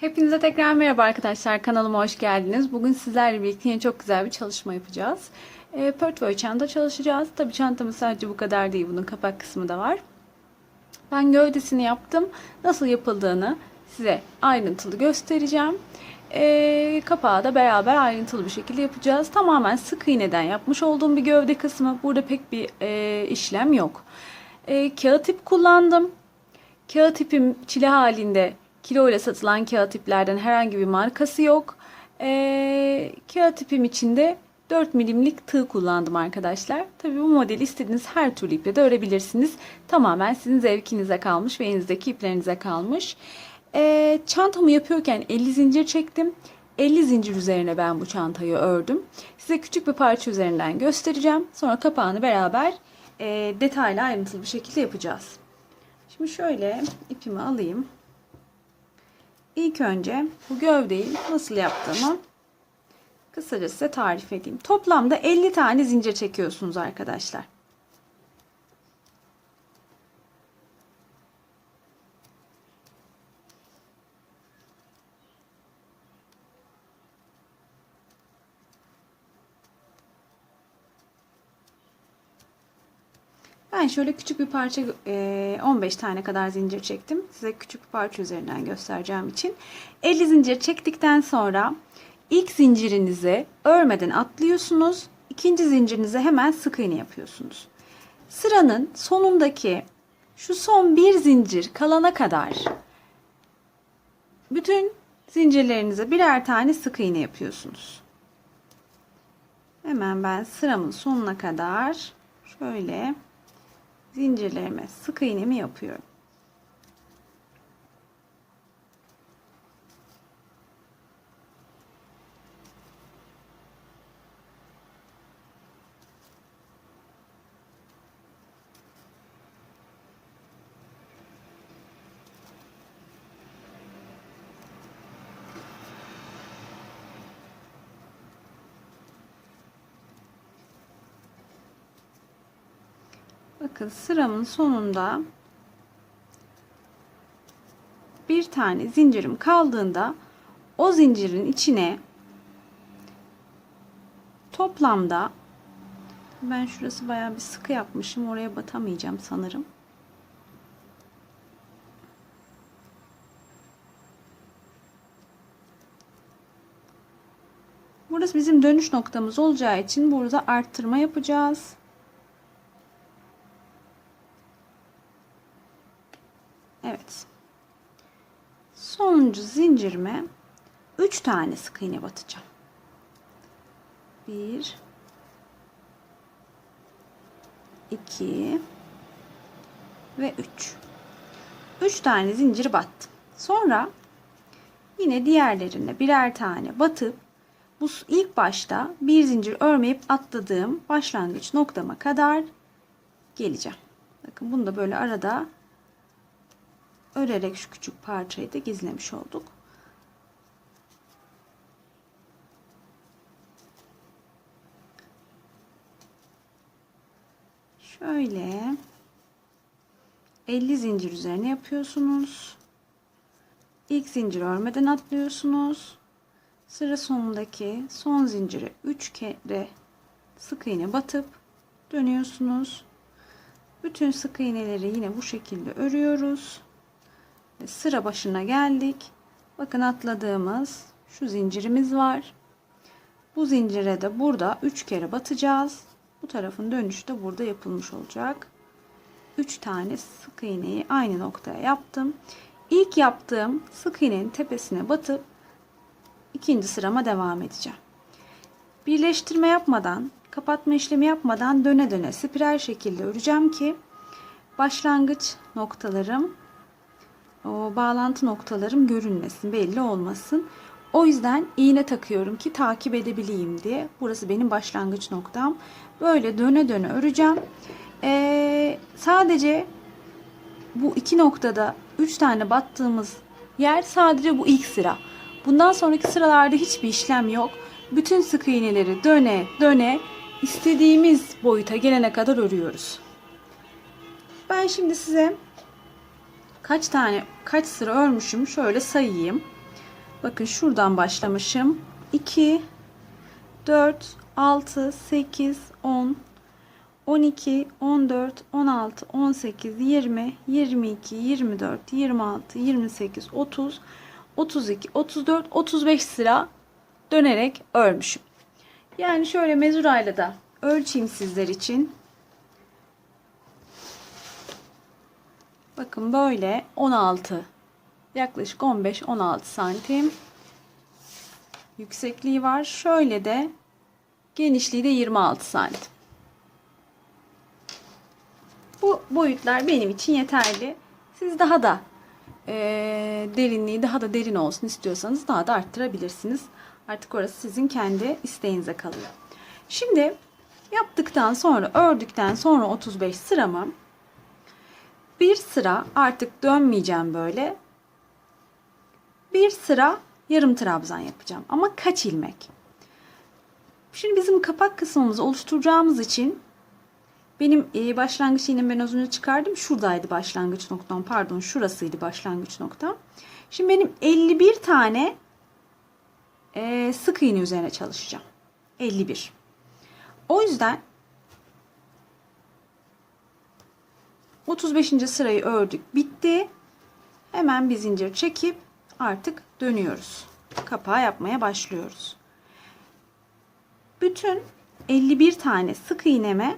Hepinize tekrar merhaba arkadaşlar. Kanalıma hoş geldiniz. Bugün sizlerle birlikte yine çok güzel bir çalışma yapacağız. E, portföy çanta çalışacağız. Tabi çantamız sadece bu kadar değil. Bunun kapak kısmı da var. Ben gövdesini yaptım. Nasıl yapıldığını size ayrıntılı göstereceğim. E, kapağı da beraber ayrıntılı bir şekilde yapacağız. Tamamen sık iğneden yapmış olduğum bir gövde kısmı. Burada pek bir e, işlem yok. E, kağıt ip kullandım. Kağıt ipim çile halinde kilo ile satılan kağıt iplerden herhangi bir markası yok. Ee, kağıt ipim içinde 4 milimlik tığ kullandım arkadaşlar. Tabii bu modeli istediğiniz her türlü iple de örebilirsiniz. Tamamen sizin zevkinize kalmış ve elinizdeki iplerinize kalmış. Ee, çantamı yapıyorken 50 zincir çektim. 50 zincir üzerine ben bu çantayı ördüm. Size küçük bir parça üzerinden göstereceğim. Sonra kapağını beraber e, detaylı ayrıntılı bir şekilde yapacağız. Şimdi şöyle ipimi alayım. İlk önce bu gövdeyi nasıl yaptığımı kısaca size tarif edeyim. Toplamda 50 tane zincir çekiyorsunuz arkadaşlar. Ben şöyle küçük bir parça 15 tane kadar zincir çektim. Size küçük bir parça üzerinden göstereceğim için. 50 zincir çektikten sonra ilk zincirinizi örmeden atlıyorsunuz. İkinci zincirinize hemen sık iğne yapıyorsunuz. Sıranın sonundaki şu son bir zincir kalana kadar bütün zincirlerinize birer tane sık iğne yapıyorsunuz. Hemen ben sıramın sonuna kadar şöyle zincirlerime sık iğnemi yapıyorum. Bakın sıramın sonunda bir tane zincirim kaldığında o zincirin içine toplamda ben şurası bayağı bir sıkı yapmışım oraya batamayacağım sanırım. Burası bizim dönüş noktamız olacağı için burada arttırma yapacağız. Evet. Sonuncu zincirime 3 tane sık iğne batacağım. 1 2 ve 3. 3 tane zincir battım. Sonra yine diğerlerine birer tane batıp bu ilk başta bir zincir örmeyip atladığım başlangıç noktama kadar geleceğim. Bakın bunu da böyle arada örerek şu küçük parçayı da gizlemiş olduk. Şöyle 50 zincir üzerine yapıyorsunuz. İlk zincir örmeden atlıyorsunuz. Sıra sonundaki son zincire 3 kere sık iğne batıp dönüyorsunuz. Bütün sık iğneleri yine bu şekilde örüyoruz sıra başına geldik. Bakın atladığımız şu zincirimiz var. Bu zincire de burada 3 kere batacağız. Bu tarafın dönüşü de burada yapılmış olacak. 3 tane sık iğneyi aynı noktaya yaptım. İlk yaptığım sık iğnenin tepesine batıp ikinci sırama devam edeceğim. Birleştirme yapmadan, kapatma işlemi yapmadan döne döne spiral şekilde öreceğim ki başlangıç noktalarım o bağlantı noktalarım görünmesin, belli olmasın. O yüzden iğne takıyorum ki takip edebileyim diye. Burası benim başlangıç noktam. Böyle döne döne öreceğim. Ee, sadece bu iki noktada üç tane battığımız yer sadece bu ilk sıra. Bundan sonraki sıralarda hiçbir işlem yok. Bütün sık iğneleri döne döne istediğimiz boyuta gelene kadar örüyoruz. Ben şimdi size kaç tane kaç sıra örmüşüm şöyle sayayım. Bakın şuradan başlamışım. 2 4 6 8 10 12 14 16 18 20 22 24 26 28 30 32 34 35 sıra dönerek örmüşüm. Yani şöyle mezurayla da ölçeyim sizler için. Bakın böyle 16 yaklaşık 15-16 santim yüksekliği var. Şöyle de genişliği de 26 santim. Bu boyutlar benim için yeterli. Siz daha da e, derinliği daha da derin olsun istiyorsanız daha da arttırabilirsiniz. Artık orası sizin kendi isteğinize kalıyor. Şimdi yaptıktan sonra ördükten sonra 35 sıramı bir sıra artık dönmeyeceğim böyle. Bir sıra yarım trabzan yapacağım. Ama kaç ilmek? Şimdi bizim kapak kısmımızı oluşturacağımız için benim e, başlangıç iğnemi ben az çıkardım. Şuradaydı başlangıç noktam. Pardon şurasıydı başlangıç noktam. Şimdi benim 51 tane e, sık iğne üzerine çalışacağım. 51. O yüzden 35. sırayı ördük. Bitti. Hemen bir zincir çekip artık dönüyoruz. Kapağı yapmaya başlıyoruz. Bütün 51 tane sık iğneme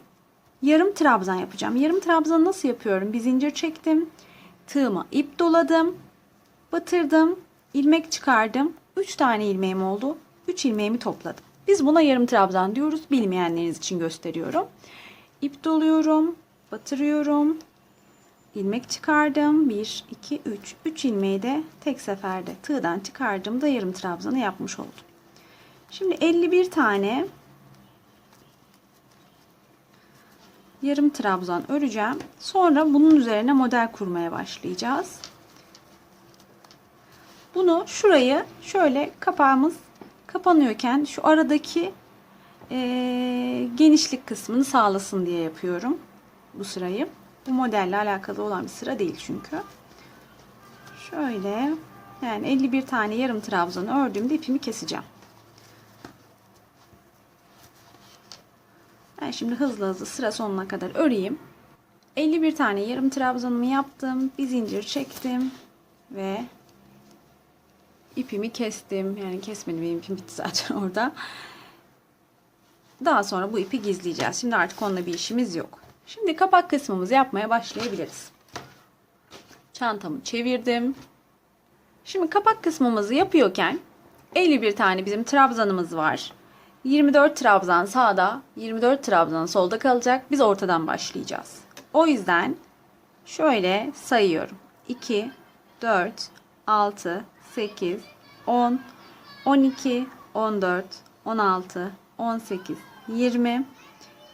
yarım trabzan yapacağım. Yarım trabzan nasıl yapıyorum? Bir zincir çektim. Tığıma ip doladım. Batırdım. ilmek çıkardım. 3 tane ilmeğim oldu. 3 ilmeğimi topladım. Biz buna yarım trabzan diyoruz. Bilmeyenleriniz için gösteriyorum. İp doluyorum. Batırıyorum. ilmek çıkardım. 1, 2, 3. 3 ilmeği de tek seferde tığdan çıkardığımda yarım trabzanı yapmış oldum. Şimdi 51 tane yarım trabzan öreceğim. Sonra bunun üzerine model kurmaya başlayacağız. Bunu şurayı şöyle kapağımız kapanıyorken şu aradaki e, genişlik kısmını sağlasın diye yapıyorum bu sırayı. Bu modelle alakalı olan bir sıra değil çünkü. Şöyle yani 51 tane yarım trabzanı ördüğümde ipimi keseceğim. Ben şimdi hızlı hızlı sıra sonuna kadar öreyim. 51 tane yarım trabzanımı yaptım. Bir zincir çektim ve ipimi kestim. Yani kesmedim benim ipim bitti zaten orada. Daha sonra bu ipi gizleyeceğiz. Şimdi artık onunla bir işimiz yok. Şimdi kapak kısmımızı yapmaya başlayabiliriz. Çantamı çevirdim. Şimdi kapak kısmımızı yapıyorken 51 tane bizim trabzanımız var. 24 trabzan sağda, 24 trabzan solda kalacak. Biz ortadan başlayacağız. O yüzden şöyle sayıyorum. 2, 4, 6, 8, 10, 12, 14, 16, 18, 20,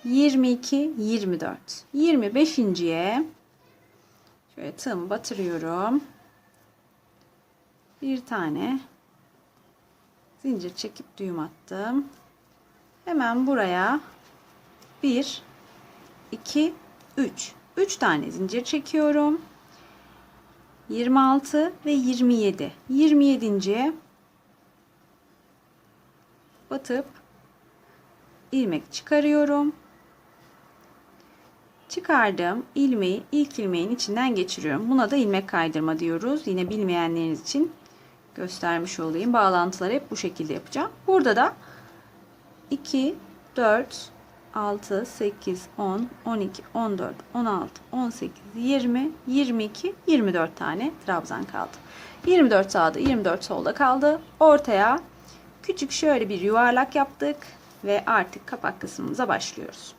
22, 24. 25.ye şöyle tığımı batırıyorum. Bir tane zincir çekip düğüm attım. Hemen buraya 1 2 3 3 tane zincir çekiyorum. 26 ve 27. 27. batıp ilmek çıkarıyorum. Çıkardım ilmeği ilk ilmeğin içinden geçiriyorum. Buna da ilmek kaydırma diyoruz. Yine bilmeyenleriniz için göstermiş olayım. Bağlantıları hep bu şekilde yapacağım. Burada da 2 4 6 8 10 12 14 16 18 20 22 24 tane trabzan kaldı. 24 sağda 24 solda kaldı. Ortaya küçük şöyle bir yuvarlak yaptık ve artık kapak kısmımıza başlıyoruz.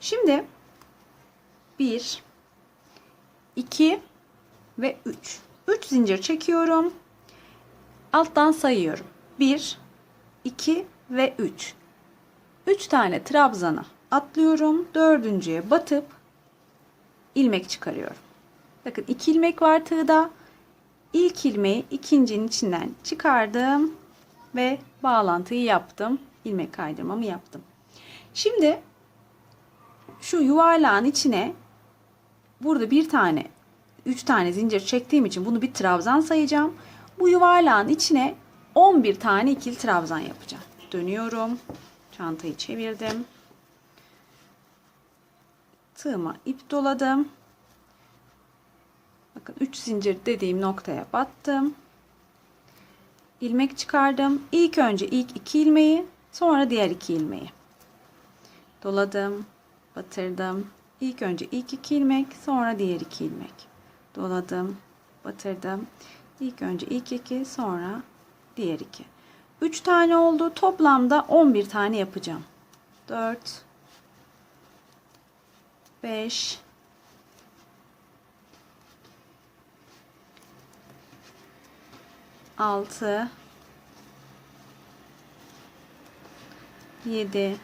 Şimdi 1 2 ve 3 3 zincir çekiyorum. Alttan sayıyorum. 1 2 ve 3 3 tane trabzana atlıyorum. Dördüncüye batıp ilmek çıkarıyorum. Bakın 2 ilmek var tığda. İlk ilmeği ikincinin içinden çıkardım ve bağlantıyı yaptım. ilmek kaydırmamı yaptım. Şimdi şu yuvarlağın içine burada bir tane 3 tane zincir çektiğim için bunu bir trabzan sayacağım. Bu yuvarlağın içine 11 tane ikili trabzan yapacağım. Dönüyorum. Çantayı çevirdim. Tığıma ip doladım. Bakın 3 zincir dediğim noktaya battım. ilmek çıkardım. İlk önce ilk iki ilmeği, sonra diğer iki ilmeği. Doladım, batırdım. İlk önce ilk iki ilmek, sonra diğer iki ilmek. Doladım, batırdım. İlk önce ilk iki, sonra diğer iki. 3 tane oldu. Toplamda 11 tane yapacağım. 4 5 6 7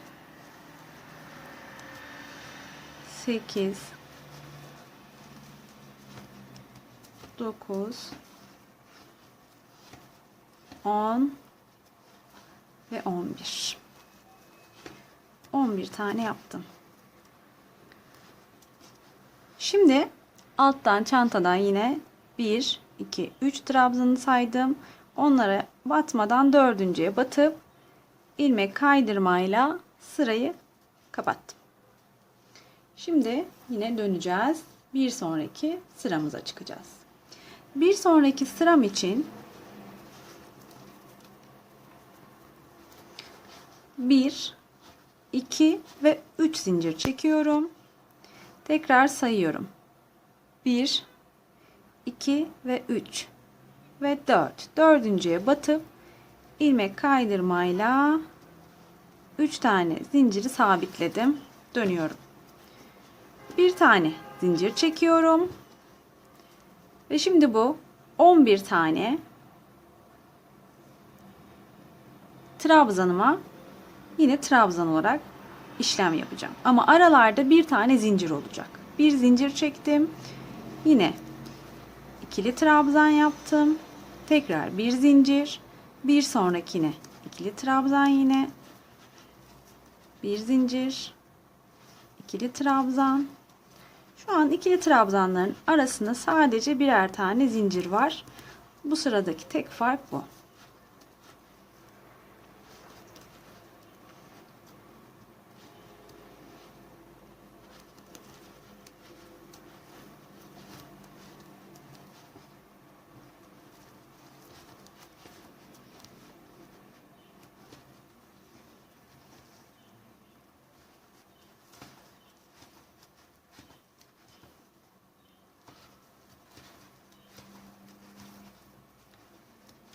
8 9 10 ve 11 11 tane yaptım. Şimdi alttan çantadan yine 1 2 3 trabzanı saydım. Onlara batmadan dördüncüye batıp ilmek kaydırmayla sırayı kapattım. Şimdi yine döneceğiz. Bir sonraki sıramıza çıkacağız. Bir sonraki sıram için 1 2 ve 3 zincir çekiyorum. Tekrar sayıyorum. 1 2 ve 3 ve 4. Dördüncüye batıp ilmek kaydırmayla 3 tane zinciri sabitledim. Dönüyorum. Bir tane zincir çekiyorum. Ve şimdi bu 11 tane trabzanıma yine trabzan olarak işlem yapacağım. Ama aralarda bir tane zincir olacak. Bir zincir çektim. Yine ikili trabzan yaptım. Tekrar bir zincir. Bir sonrakine ikili trabzan yine. Bir zincir. ikili trabzan. Şu an ikili trabzanların arasında sadece birer tane zincir var. Bu sıradaki tek fark bu.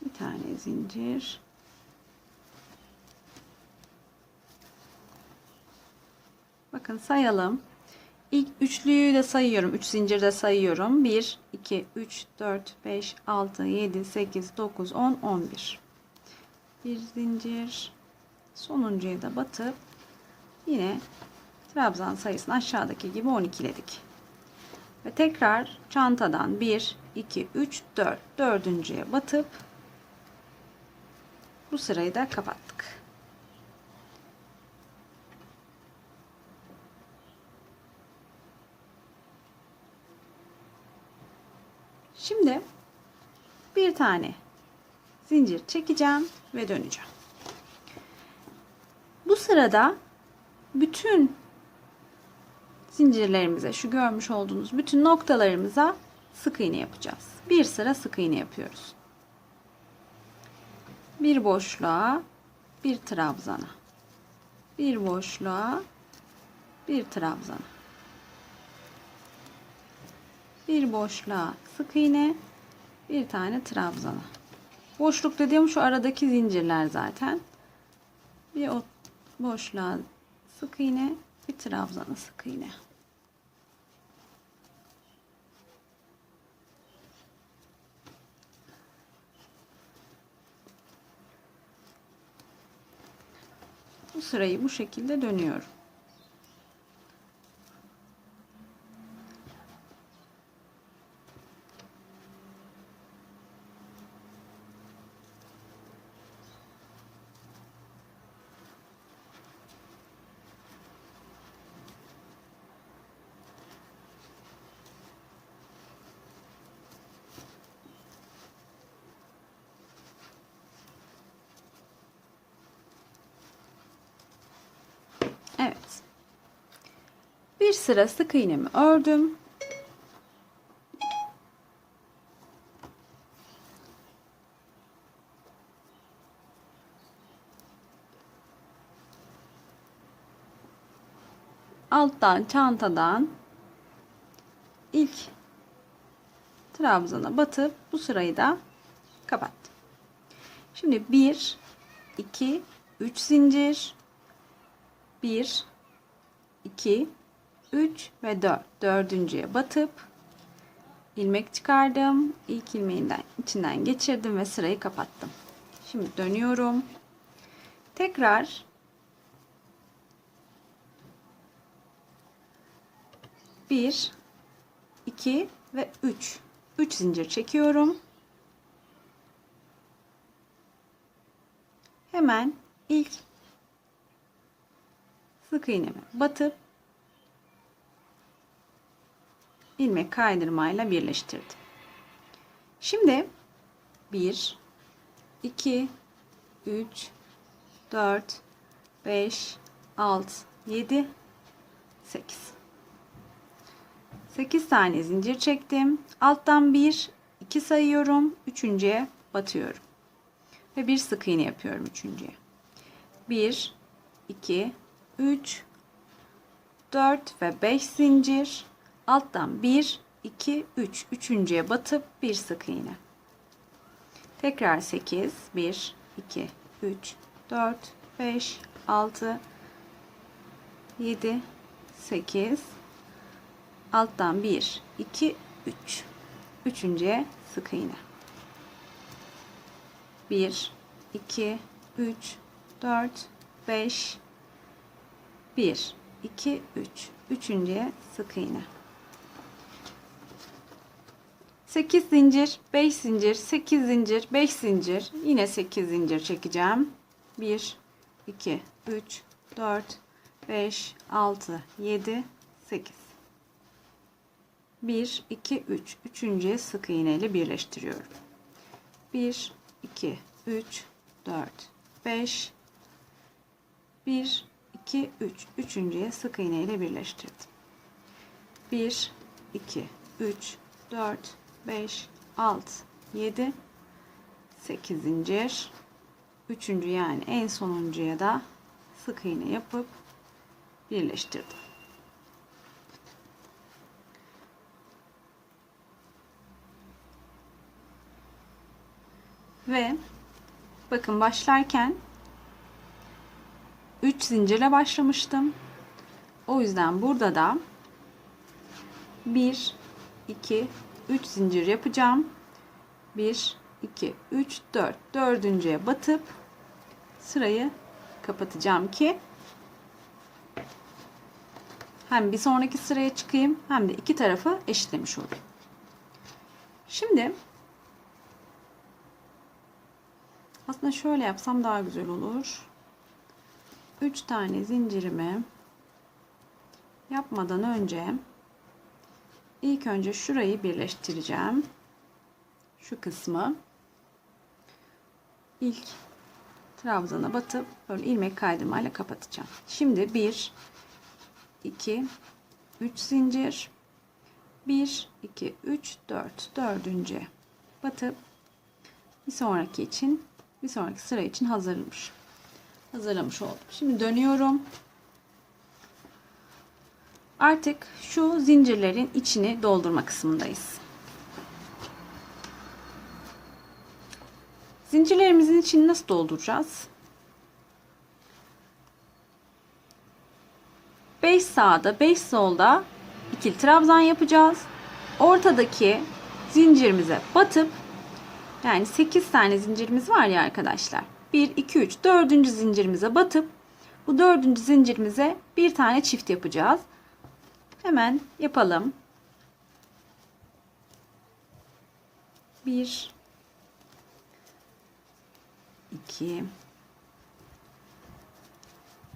Bir tane zincir. Bakın sayalım. İlk üçlüyü de sayıyorum. Üç zincir de sayıyorum. 1, 2, 3, 4, 5, 6, 7, 8, 9, 10, 11. Bir zincir. Sonuncuya da batıp yine trabzan sayısını aşağıdaki gibi 12'ledik. Ve tekrar çantadan 1, 2, 3, 4. Dördüncüye batıp bu sırayı da kapattık. Şimdi bir tane zincir çekeceğim ve döneceğim. Bu sırada bütün zincirlerimize şu görmüş olduğunuz bütün noktalarımıza sık iğne yapacağız. Bir sıra sık iğne yapıyoruz bir boşluğa bir trabzana. Bir boşluğa bir trabzana. Bir boşluğa sık iğne bir tane trabzana. Boşluk dediğim şu aradaki zincirler zaten. Bir boşluğa sık iğne bir trabzana sık iğne sırayı bu şekilde dönüyorum. Sıra sık iğnemi ördüm. Alttan çantadan ilk trabzana batıp bu sırayı da kapattım. Şimdi 1 2 3 zincir 1 2 3 ve 4 dördüncüye batıp ilmek çıkardım. İlk ilmeğinden içinden geçirdim ve sırayı kapattım. Şimdi dönüyorum. Tekrar bir, iki ve üç. Üç zincir çekiyorum. Hemen ilk sık iğnemi batıp ilmek kaydırmayla birleştirdim. Şimdi 1 2 3 4 5 6 7 8 8 tane zincir çektim. Alttan 1 2 sayıyorum. Üçüncüye batıyorum. Ve bir sık iğne yapıyorum üçüncüye. 1 2 3 4 ve 5 zincir alttan 1 2 3 üçüncüye batıp bir sık iğne. Tekrar 8 1 2 3 4 5 6 7 8 alttan 1 2 3 üçüncüye sık iğne. 1 2 3 4 5 1 2 3 üçüncüye sık iğne 8 zincir 5 zincir 8 zincir 5 zincir. Yine 8 zincir çekeceğim. 1 2 3 4 5 6 7 8 1 2 3 üçüncüye sık iğne birleştiriyorum. 1 2 3 4 5 1 2 3 üçüncüye sık iğne ile birleştirdim. 1 2 3 4 5 6 7 8 zincir üçüncü yani en sonuncuya da sık iğne yapıp birleştirdim. Ve bakın başlarken 3 zincirle başlamıştım. O yüzden burada da 1 2 3 zincir yapacağım. 1 2 3 4 dördüncüye batıp sırayı kapatacağım ki hem bir sonraki sıraya çıkayım hem de iki tarafı eşitlemiş olayım. Şimdi aslında şöyle yapsam daha güzel olur. 3 tane zincirimi yapmadan önce İlk önce şurayı birleştireceğim. Şu kısmı. İlk trabzana batıp böyle ilmek kaydırmayla kapatacağım. Şimdi 1 2 3 zincir 1 2 3 4 dördüncü batıp bir sonraki için bir sonraki sıra için hazırlamış. Hazırlamış oldum. Şimdi dönüyorum. Artık şu zincirlerin içini doldurma kısmındayız. Zincirlerimizin içini nasıl dolduracağız? 5 sağda 5 solda ikili trabzan yapacağız. Ortadaki zincirimize batıp yani 8 tane zincirimiz var ya arkadaşlar. 1 2 3 4. zincirimize batıp bu dördüncü zincirimize bir tane çift yapacağız. Hemen yapalım. Bir, iki,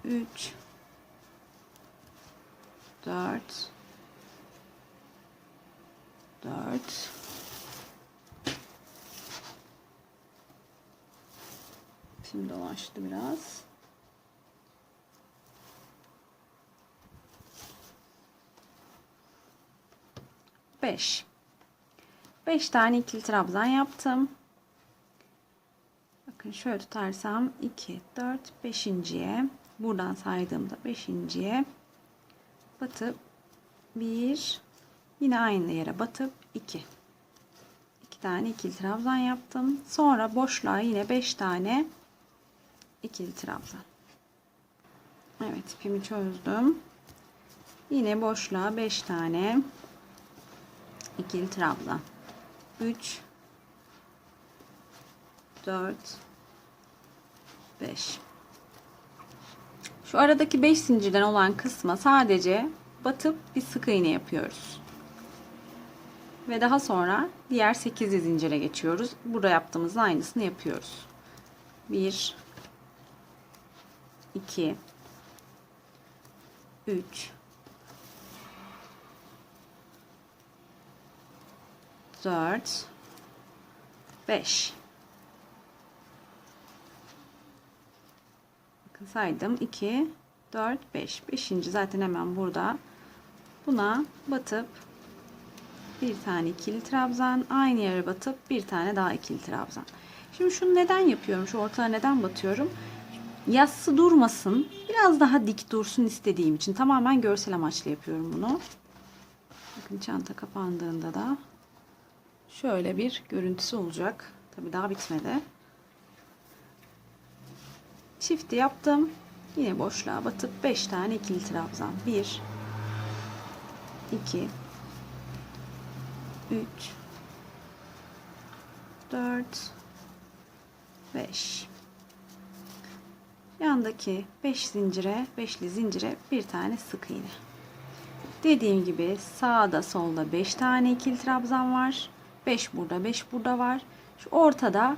üç, dört, dört, Şimdi dolaştı biraz. 5. 5 tane ikili trabzan yaptım. Bakın şöyle tutarsam 2, 4, 5.ye buradan saydığımda 5.ye batıp 1 yine aynı yere batıp 2. 2 tane ikili trabzan yaptım. Sonra boşluğa yine 5 tane ikili trabzan. Evet ipimi çözdüm. Yine boşluğa 5 tane ikili trabzan. 3 4 5 Şu aradaki 5 zincirden olan kısma sadece batıp bir sık iğne yapıyoruz. Ve daha sonra diğer 8 zincire geçiyoruz. Burada yaptığımızın aynısını yapıyoruz. 1 2 3 4 5 Bakın saydım 2 4 5 5. zaten hemen burada. Buna batıp bir tane ikili trabzan aynı yere batıp bir tane daha ikili trabzan. Şimdi şunu neden yapıyorum? Şu ortaya neden batıyorum? Yassı durmasın. Biraz daha dik dursun istediğim için. Tamamen görsel amaçlı yapıyorum bunu. Bakın çanta kapandığında da şöyle bir görüntüsü olacak. Tabi daha bitmedi. Çifti yaptım. Yine boşluğa batıp 5 tane ikili trabzan. 1 2 3 4 5 yandaki 5 zincire 5'li zincire bir tane sık iğne dediğim gibi sağda solda 5 tane ikili trabzan var 5 burada 5 burada var. Şu ortada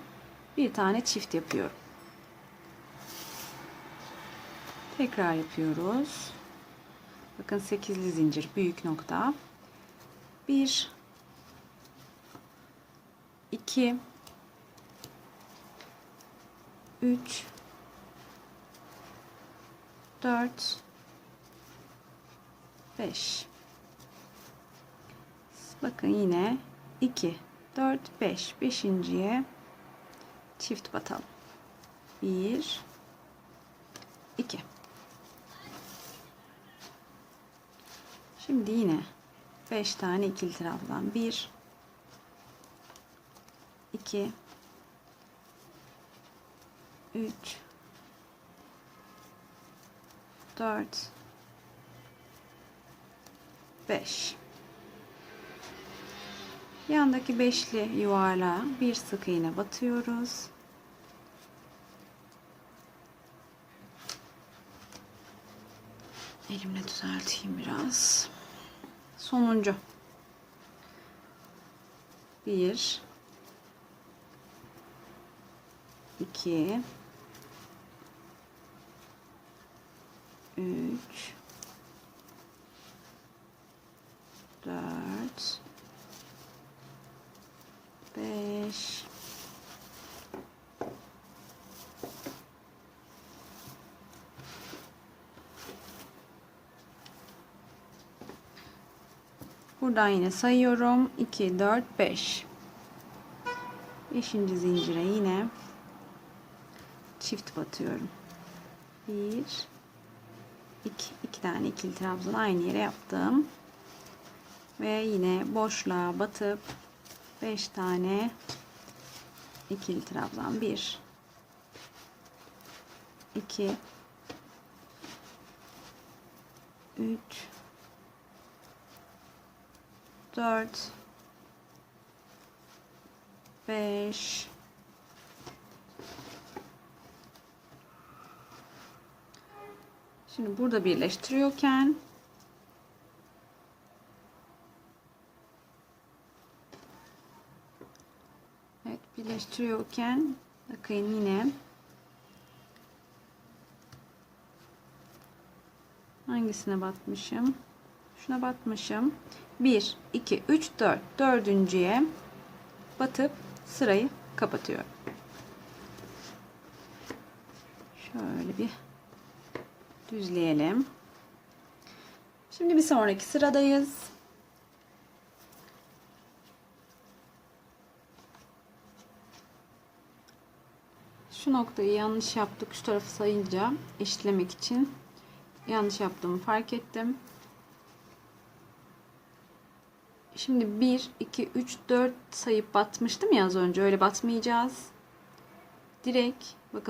bir tane çift yapıyorum. Tekrar yapıyoruz. Bakın 8'li zincir büyük nokta. 1 2 3 4 5 bakın yine 2 4 5 beşinciye çift batalım. 1 2 şimdi yine 5 tane ikili trabzan 1 2 3 4 5 yandaki beşli yuvarlağa bir sık iğne batıyoruz. Elimle düzelteyim biraz. Sonuncu. Bir. 2 3 4 5 Buradan yine sayıyorum. 2 4 5 5. zincire yine çift batıyorum. 1 2 2 tane ikili trabzan aynı yere yaptım. Ve yine boşluğa batıp 5 tane. İkili trabzan 1 2 3 4 5 Şimdi burada birleştiriyorken Evet birleştiriyorken bakın yine hangisine batmışım? Şuna batmışım. 1 2 3 4 dördüncüye batıp sırayı kapatıyorum. Şöyle bir düzleyelim. Şimdi bir sonraki sıradayız. Şu noktayı yanlış yaptık. Şu tarafı sayınca eşitlemek için yanlış yaptığımı fark ettim. Şimdi 1, 2, 3, 4 sayıp batmıştım ya az önce. Öyle batmayacağız. Direkt bakın